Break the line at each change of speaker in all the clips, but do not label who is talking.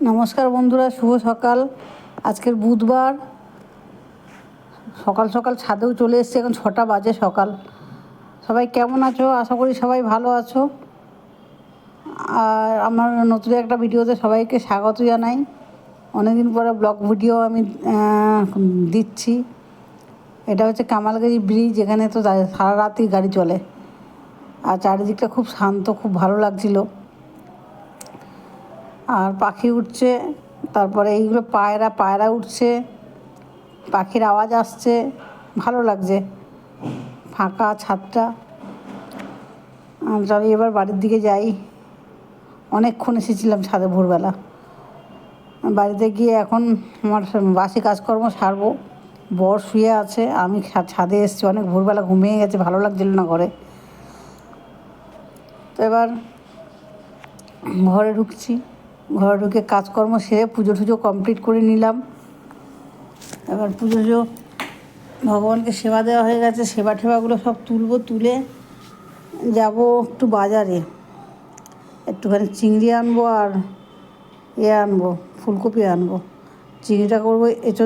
নমস্কার বন্ধুরা, শুভ সকাল। আজকের বুধবার। সকাল সকাল ছাদেও চলে এসেছে, এখন ছটা বাজে সকাল। সবাই কেমন আছো? আশা করি সবাই ভালো আছো। আর আমার নতুন একটা ভিডিওতে সবাইকে স্বাগত জানাই। অনেকদিন পরে ব্লগ ভিডিও আমি দিচ্ছি। এটা হচ্ছে কামালগাড়ি ব্রিজ, এখানে তো সারা রাতই গাড়ি চলে। আর চারিদিকটা খুব শান্ত, খুব ভালো লাগছিল। আর পাখি উঠছে, তারপরে এইগুলো পায়রা পায়রা উঠছে, পাখির আওয়াজ আসছে, ভালো লাগছে। ফাঁকা ছাদটা। চলো এবার বাড়ির দিকে যাই। অনেকক্ষণ এসেছিলাম ছাদে ভোরবেলা। বাড়িতে গিয়ে এখন আমার বাসি কাজকর্ম সারবো। বর শুয়ে আছে, আমি ছাদে এসেছি, অনেক ভোরবেলা ঘুমিয়ে গেছে, ভালো লাগছিল না ঘরে। তো এবার ঘরে ঢুকছি। ঘরে ঢুকে কাজকর্ম সেরে পুজো টুজো কমপ্লিট করে নিলাম। এবার পুজো টুজো ভগবানকে সেবা দেওয়া হয়ে গেছে। সেবা ঠেবাগুলো সব তুলবো, তুলে যাব একটু বাজারে। একটুখানি চিংড়ি আনব আর এ আনব, ফুলকপি আনব। চিংড়িটা করব এঁচো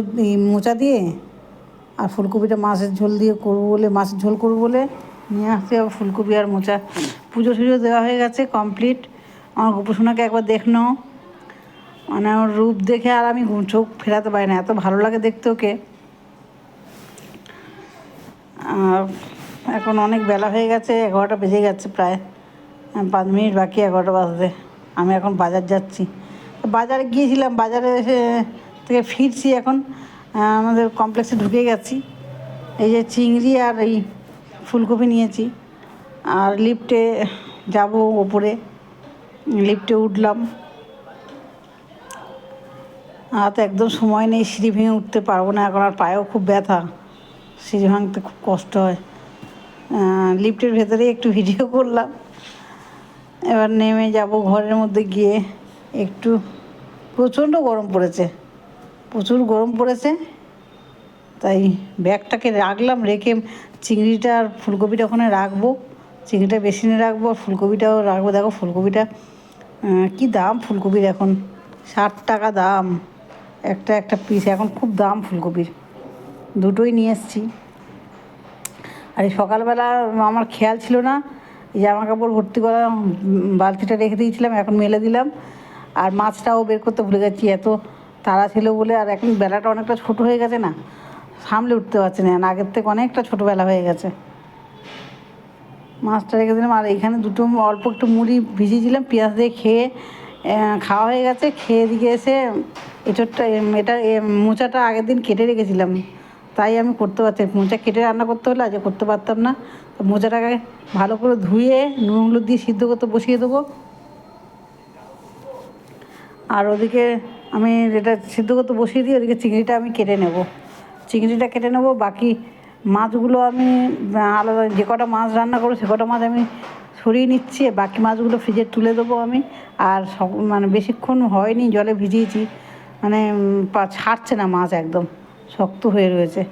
মোচা দিয়ে আর ফুলকপিটা মাছের ঝোল দিয়ে করব বলে, মাছের ঝোল করব বলে নিয়ে আসতে হবে ফুলকপি আর মোচা। পুজো টুজো দেওয়া হয়ে গেছে কমপ্লিট আমার গোপুসোনাকে একবার দেখ নাও। মানে ওর রূপ দেখে আর আমি চোখ ফেরাতে পারি না, এত ভালো লাগে দেখতে ওকে। এখন অনেক বেলা হয়ে গেছে, এগারোটা বেজে গেছে প্রায়। পাঁচ মিনিট বাকি, এগারোটা বাজতে। আমি এখন বাজার যাচ্ছি। বাজারে গিয়েছিলাম, বাজারে এসে থেকে ফিরছি এখন। আমাদের কমপ্লেক্সে ঢুকে গেছি। এই যে চিংড়ি আর এই ফুলকপি নিয়েছি। আর লিফটে যাব ওপরে। লিফটে উঠলাম। হাতে একদম সময় নেই, সিঁড়ি ভেঙে উঠতে পারব না, এখন আর পায়েও খুব ব্যথা। সিঁড়ি ভাঙতে খুব কষ্ট হয়। লিফটের ভেতরে একটু ভিডিও করলাম। এবার নেমে যাব ঘরের মধ্যে গিয়ে। একটু প্রচণ্ড গরম পড়েছে, প্রচুর গরম পড়েছে। তাই ব্যাগটাকে রাখলাম, রেখে চিংড়িটা আর ফুলকপিটা ওখানে রাখব। চিংড়িটা বেসিনে রাখব, আর ফুলকপিটাও রাখব। দেখো ফুলকপিটা কি দাম ফুলকপির এখন? ষাট টাকা দাম। একটা একটা পিস এখন খুব দাম ফুলকপির। দুটোই নিয়ে এসেছি। আর এই সকালবেলা আমার খেয়াল ছিল না জামা কাপড় ভর্তি করা বালতিটা রেখে দিয়েছিলাম, এখন মেলে দিলাম। আর মাছটাও বের করতে ভুলে গেছি এত তাড়া ছিল বলে, আর এখন বেলাটা অনেকটা ছোট হয়ে গেছে না, সামলে উঠতে পারছি না, আগের থেকে অনেকটা ছোটোবেলা হয়ে গেছে। মাছটা রেখে দিলাম, আর এখানে দুটো অল্প একটু মুড়ি ভিজিয়েছিলাম পেঁয়াজ দিয়ে খেয়ে খাওয়া হয়ে গেছে, খেয়ে দিকে এসে এঁচোড়টা এটা মোচাটা আগের দিন কেটে রেখেছিলাম। তাই আমি করতে পারছি মোচা কেটে রান্না করতে হলে আজ করতে পারতাম না। তো মোচাটাকে ভালো করে ধুয়ে নুন হলুদ দিয়ে সিদ্ধ করতে বসিয়ে দেবো। আর ওদিকে আমি যেটা সিদ্ধ করতে বসিয়ে দিই, ওদিকে চিংড়িটা আমি কেটে নেব। চিংড়িটা কেটে নেব। বাকি মাছগুলো আমি, আলাদা যে কটা মাছ রান্না করব, সে কটা মাছ আমি সরিয়ে নিচ্ছি বাকি মাছগুলো ফ্রিজে তুলে দেবো আমি। আর সব মানে বেশিক্ষণ হয়নি, জলে ভিজিয়েছি। মানে ছাড়ছে না মাছ একদম, শক্ত হয়ে রয়েছে।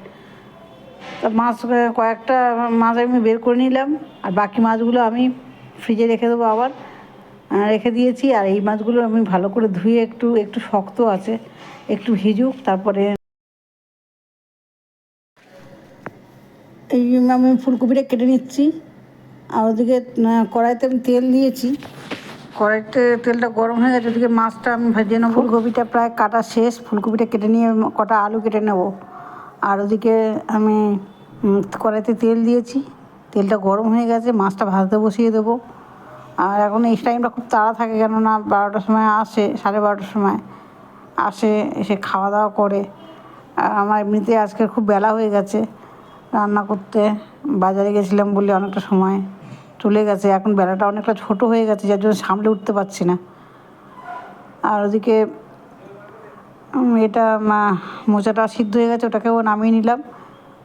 তা মাছ কয়েকটা মাছ আমি বের করে নিলাম, আর বাকি মাছগুলো আমি ফ্রিজে রেখে দেবো আবার। রেখে দিয়েছি, আর এই মাছগুলো আমি ভালো করে ধুয়ে একটু একটু শক্ত আছে, একটু ভিজুক, তারপরে এই আমি ফুলকপিটা কেটে নিচ্ছি। আর ওদিকে কড়াইতে আমি তেল দিয়েছি। কড়াইতে তেলটা গরম হয়ে গেছে, ওদিকে মাছটা আমি ভেজে নেব। ফুলকপিটা প্রায় কাটা শেষ, ফুলকপিটা কেটে নিয়ে কটা আলু কেটে নেব। আর ওদিকে আমি কড়াইতে তেল দিয়েছি। তেলটা গরম হয়ে গেছে, মাছটা ভাজতে বসিয়ে দেবো। আর এখন এই টাইমটা খুব তাড়া থাকে, কেননা বারোটার সময় আসে, সাড়ে বারোটার সময় আসে, এসে খাওয়া দাওয়া করে। আর আমার এমনিতে আজকে খুব বেলা হয়ে গেছে, রান্না করতে বাজারে গেছিলাম বলে অনেকটা সময়। চলে গেছে। এখন বেলাটা অনেকটা ছোট হয়ে গেছে, যার জন্য সামলে উঠতে পারছি না। আর ওদিকে এটা মোচাটা সিদ্ধ হয়ে গেছে, ওটাকেও নামিয়ে নিলাম।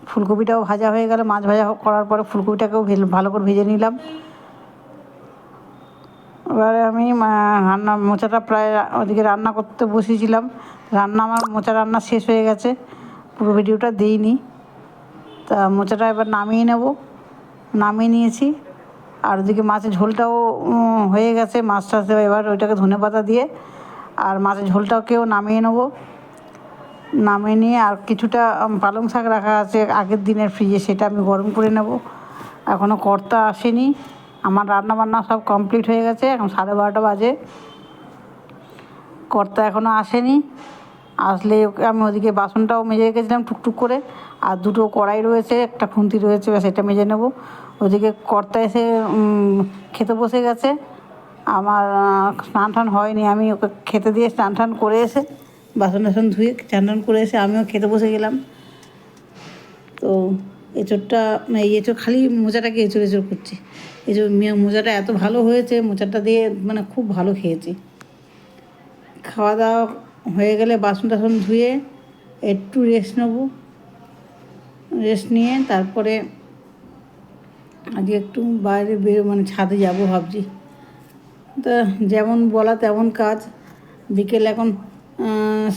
ফুলকপিটাও ভাজা হয়ে গেল, মাছ ভাজা করার পরে ফুলকপিটাকেও ভেল- করে ভেজে নিলাম। এবারে আমি রান্না, মোচাটা প্রায় ওদিকে রান্না করতে বসেছিলাম। রান্না, আমার মোচা রান্না শেষ হয়ে গেছে। পুরো ভিডিওটা দিইনি। তা মোচাটা এবার নামিয়ে নেব। নামিয়ে নিয়েছি। আর ওদিকে মাছের ঝোলটাও হয়ে গেছে। মাছ মাছটা এবার ওইটাকে ধনে পাতা দিয়ে আর মাছের ঝোলটাকেও নামিয়ে নেব। নামিয়ে নিয়ে আর কিছুটা পালং শাক রাখা আছে আগের দিনের ফ্রিজে সেটা আমি গরম করে নেব। এখনও কর্তা আসেনি। আমার রান্না বান্না সব কমপ্লিট হয়ে গেছে। এখন সাড়ে বারোটা বাজে। কর্তা এখনও আসেনি। আসলে ওকে আমি ওদিকে বাসনটাও মেজে রেখেছিলাম টুকটুক করে, আর দুটো কড়াই রয়েছে, একটা খুন্তি রয়েছে এটা মেজে নেব। ওদিকে কর্তা এসে খেতে বসে গেছে। আমার স্নান টান হয়নি, আমি ওকে খেতে দিয়ে স্নান টান করে এসে, বাসন টাসন ধুয়ে স্নান টান করে এসে আমিও খেতে বসে গেলাম। তো এঁচোড়টা মানে এই এঁচোড় খালি মোজাটাকে এঁচোড় এঁচোড় করছি। এঁচোড় মে- মোজাটা এত ভালো হয়েছে মোজাটা দিয়ে মানে খুব ভালো খেয়েছি। খাওয়া দাওয়া হয়ে গেলে বাসন টাসন ধুয়ে একটু রেস্ট নেব। রেস্ট নিয়ে তারপরে আজকে একটু বাইরে বেরো মানে ছাদে যাব ভাবছি। তা যেমন বলা তেমন কাজ। বিকেল এখন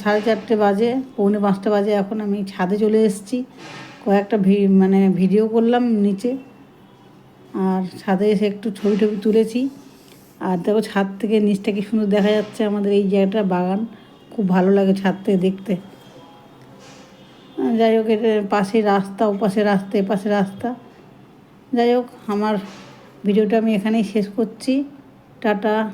সাড়ে চারটে বাজে, পৌনে পাঁচটা বাজে এখন আমি ছাদে চলে এসেছি। কয়েকটা ভি মানে ভিডিও করলাম নিচে। আর ছাদে এসে একটু ছবি টবি তুলেছি। আর দেখো ছাদ থেকে নিচটা কি সুন্দর দেখা যাচ্ছে আমাদের এই জায়গাটা বাগান। খুব ভালো লাগে ছাদ থেকে দেখতে। যাই হোক এটা পাশে রাস্তা, ওপাশে রাস্তা, এপাশে রাস্তা। যাই হোক, আমার ভিডিওটা আমি এখানেই শেষ করছি। টাটা।